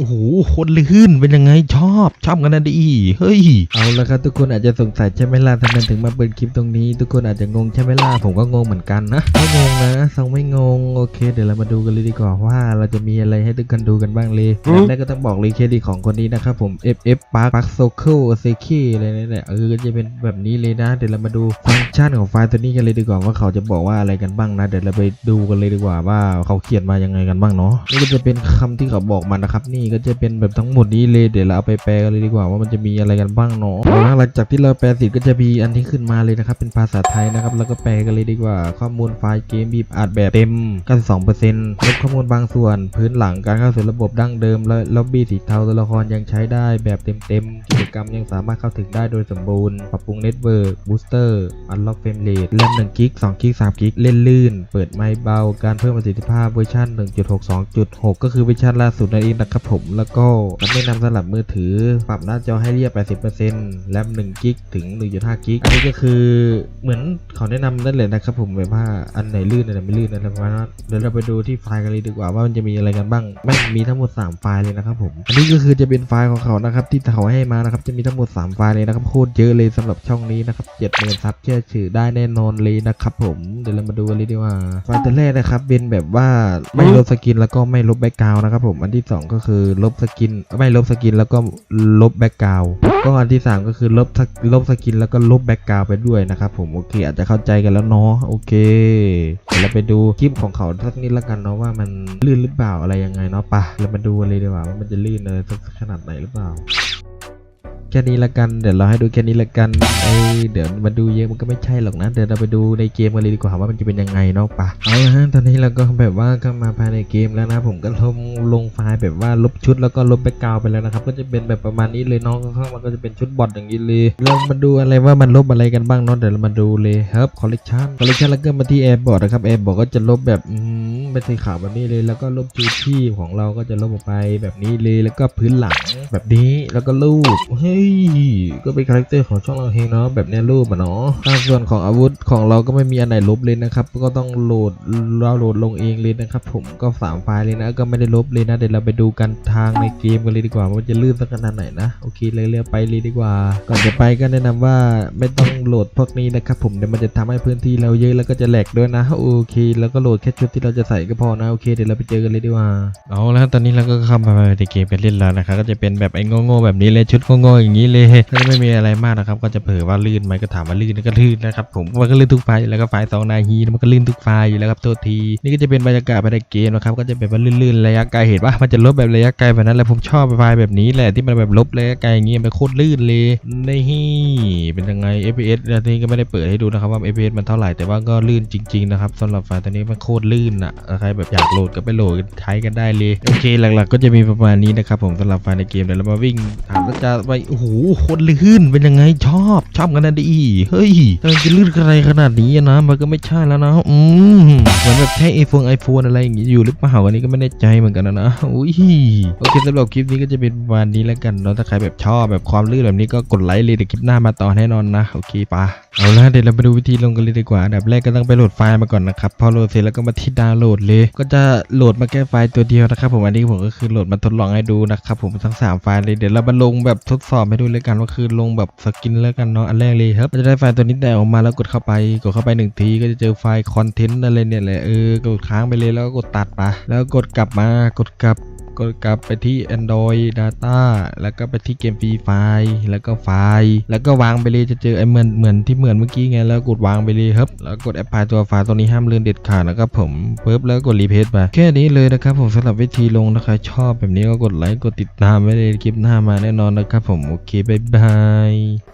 โอ้โหโคนลื่นเป็นยังไงชอบชอบกันนะดีเฮ้ยเอาละครับทุกคนอาจจะสงสัยใช่ไหมล่ะทำไมถึงมาเปิดคลิปตรงนี้ ทุกคนอาจจะงงใช่ไหมล่ะผมก็งงเหมือนกันนะไม่งงนะซองไม่งงโอเค เดี๋ยวเรามาดูกันเลยดีกว่าว่าเราจะมีอะไรให้ทุกคนดูกันบ้างเลยอย่างแรกก็ต้องบอกเลยเครดิตของคนนี้นะครับผม FF Park Park Circle s e k i อะไรนั่นแหละเออก็จะเป็นแบบนี้เลยนะ เดี๋ยวเรามาดูฟังก์ชันของไฟล์ตัวนี้กันเลยดีกว่าว่าเขาจะบอกว่าอะไรกันบ้างนะเดี๋ยวเราไปดูกันเลยดีกว่าว่าเขาเขียนมายังไงกันบ้างเนาะนี่ก็จะเป็นคำที่เขาบอกมานะครับนี่ก็จะเป็นแบบทั้งหมดนี้เลยเดี๋ยวเราเอาไปแปลกันเลยดีกว่าว่ามันจะมีอะไรกันบ้างเนาะหลังจากที่เราแปลเสร็จก็จะมีอันที่ขึ้นมาเลยนะครับเป็นภาษาไทยนะครับแล้วก็แปลกันเลยดีกว่า ข้อมูลไฟล์เกมบีบอัดแบบเต็ม92%ลบข้อมูลบางส่วน พื้นหลังการเข้าสู่ระบบดั้งเดิม และล็อบบี้สีเทาตัวละครยังใช้ได้แบบเต็มๆกิจกรรมยังสามารถเข้าถึงได้โดยสมบูรณ์ ปรับปรุงเน็ตเวิร์กบูสเตอร์อันล็อกเฟรมเรทแรม1กิก2กิก3กิกเล่นลื่น เปิดไมค์เบา การเพิ่มประสิทธิภาพเวอร์ชัน1.62.6 ก็คือเวอร์ชันล่าสุดนั่นเองนะครับผมแล้วก็แนะนำสำหรับมือถือ ปรับหน้าจอให้เรียบ 80%แรม1กิกถึง 1.5กิกอันนี้ก็คือเหมือนเขาแนะนำนั่นแหละนะครับผมแบบว่าอันไหนลื่นอันไหนไม่ลื่นอะไรประมาณนั้นเดี๋ยวเราไปดูที่ไฟล์กันเลยดีกว่าว่ามันจะมีอะไรกันบ้างแม่มีทั้งหมด 3 ไฟล์เลยนะครับผมอันนี้ก็คือจะเป็นไฟล์ของเขานะครับที่เขาให้มานะครับจะมีทั้งหมด 3 ไฟล์เลยนะครับโคตรเยอะเลยสำหรับช่องนี้นะครับเจ็ดหมื่นซับเชื่อถือได้แน่นอนเลยนะครับผมเดี๋ยวเรามาดูกันเลยดีกว่าไฟล์ตัวแรกนะครับเป็นแบบว่าไม่ลบสกินแล้วก็ไม่ลบแบ็กกราวนะครับผมอันที่ 2 ก็คือลบสกิน ไม่ลบสกินแล้วก็ลบแบ็กกราวก็อันที่ 3 ก็คือลบสลบสกินแล้วก็ลบแบ็กกราวไปด้วยนะครับผมโอเคอาจจะเข้าใจกันแล้วเนาะโอเคเดี๋ยวเราไปดูคลิปของเขาสักนิดละกันเนาะว่ามันลื่นหรือเปล่าอะไรยังไงเนาะปะเรามาดูเลยดีกว่าว่ามันจะลื่นเลยสักขนาดไหนหรือเปล่า ค่นี้ละกัน เดี๋ยวเราให้ดูแค่นี้ละกันเอ้เดี๋ยวมาดูเยอะมันก็ไม่ใช่หรอกนะ เดี๋ยวเราไปดูในเกมกันเลยดีกว่าว่ามันจะเป็นยังไงเนาะปะเอาละฮะตอนนี้เราก็แบบว่าเข้ามาภายในเกมแล้วนะ ผมก็ลงลงไฟล์แบบว่าลบชุดแล้วก็ลบแบ็กกราวไปแล้วนะครับ ก็จะเป็นแบบประมาณนี้เลยเน้องข้างมันก็จะเป็นชุดบอทอย่างนี้เลยเรามาดูอะไรว่ามันลบอะไรกันบ้างเนาะเดี๋ยวเรามาดูเลยครับคอลเลกชันคอลเลกชันแล้วก็มาที่แอร์บอร์ดนะครับแอร์บอร์ดก็จะลบแบบอืมเป็นสีขาวแบบนี้เลย แล้วก็ลบชูชีพของเราก็จะลบออกไปแบบนี้เลยแล้วก็พื้นหลังแบบนี้แล้วก็รูปเฮ้ยก็เป็นคาแรคเตอร์ของช่องเราเองเนาะแบบเนี้รูปอะเนาะทางส่วนของอาวุธของเราก็ไม่มีอันไหนลบเลยนะครับ ก็ต้องโหลดเราโหลดลงเองเลยนะครับ ผมก็สามไฟล์เลยนะ ก็ไม่ได้ลบเลยนะเดี๋ยวเราไปดูกันทางในเกมกันเลยดีกว่าว่าจะลื่นสักขนาดไหนนะโอเคเลยเรียไปเลยดีกว่า ก่อนจะไปก็แนะนำว่าไม่ต้องโหลดพวกนี้นะครับ ผมเดี๋ยวมันจะทำให้พื้นที่เราเยอะแล้วก็จะแหลกด้วยนะโอเค แล้วก็โหลดแค่ชุดที่เราจะใส่ก็พอนะโอเคเดี๋ยวเราไปเจอกันเลยดีกว่าเอาแล้วตอนนี้เราก็เข้ามาในเกมกันเล่นแล้วนะครับก็จะเป็นแบบไอ้โง่ๆแบบนี้เลยชุดโง่ๆอย่างนี้เลยก็จะไม่มีอะไรมากนะครับ ก็จะเผลอว่าลื่นไหมก็ถามว่าลื่นก็ลื่นนะครับผมมันก็ลื่นทุกไฟแล้วก็ไฟสองนาฮีมันก็ลื่นทุกไฟอยู่แล้วครับโทษที นี่ก็จะเป็นบรรยากาศภายในเกมนะครับ ก็จะเป็นว่าลื่นๆระยะไกลเห็นว่ามันจะลบแบบระยะไกลแบบนั้นแหละผมชอบไฟแบบนี้แหละที่มันแบบลบระยะไกลอย่างงี้มันโคตรลื่นเลยนี่เป็นยังไง FPS อันนี้ก็ไม่ได้เปิดให้ดูนะครับว่า FPS มันเท่าไหร่แต่ว่าก็ลื่นจริงๆนะครับสำหรับไฟตัวนี้มันโคตรลื่นอะใครแบบอยากโหลดก็ไปโหลดใช้กันได้เลยโอเคหลักๆ ก็จะมีประมาณนี้นะครับผมสำหรับไฟในเกมเดี๋ยวเรามาวิ่งถามแล้วจะไปอ้โหโคตรลื่นเป็นยังไงชอบชอบกันนะดีเฮ้ยทำไมจะลื่นอะไรขนาดนี้นะมันก็ไม่ใช่แล้วนะอืมเหมือนแบบใช้ไอโฟนไอโฟนอะไรอย่างงี้อยู่หรือเปล่าอันนี้ก็ไม่แน่ใจเหมือนกันนะนะอุ้ยโอเคสำหรับคลิปนี้ก็จะเป็นประมาณนี้แล้วกันเนาะถ้าใครแบบชอบแบบความลื่นแบบนี้ก็กดไลค์เลยเดี๋ยวคลิปหน้ามาต่อแน่นอนนะโอเคปะเอาละเดี๋ยวเราไปดูวิธีลงกันเลยดีกว่าอันดับแรกก็ต้องไปโหลดไฟล์มาก่อนนะครับพอโหลดเสร็จแล้วก็มาที่ดาวน์โหลดเลย ก็จะโหลดมาแค่ไฟล์ตัวเดียวนะครับผมอันนี้ผมก็คือโหลดมาทดลองให้ดูนะครับผมทั้ง 3 ไฟล์เลยเดี๋ยวเรามาลงแบบทดสอบให้ดูเลยกันว่าคือลงแบบสกินแล้วกันเนาะอันแรกเลยครับจะได้ไฟล์ตัวนี้แต่ออกมาแล้วกดเข้าไปกดเข้าไปหนึ่งทีก็จะเจอไฟล์คอนเทนต์อะไรเนี่ยแหละเออกดค้างไปเลยแล้วก็กดตัดไปแล้วกดกลับมากดกลับ กดกลับไปที่ Android Data แล้วก็ไปที่เกมฟรีไฟล์แล้วก็ไฟล์ แล้วก็วางไปเลยจะเจอไอเหมือนเหมือนที่เหมือนเมื่อกี้ไงแล้วกดวางไปเลยครับ แล้วกดแอปพลายตัวไฟล์ตัวนี้ห้ามเลื่อนเด็ดขาดนะครับผมปึ๊บแล้วกดรีเพสไปแค่นี้เลยนะครับผมสำหรับวิธีลงถ้าใครชอบแบบนี้ก็กดไลค์กดติดตามไว้เลยคลิปหน้ามาแน่นอนนะครับผมโอเคบ๊ายบาย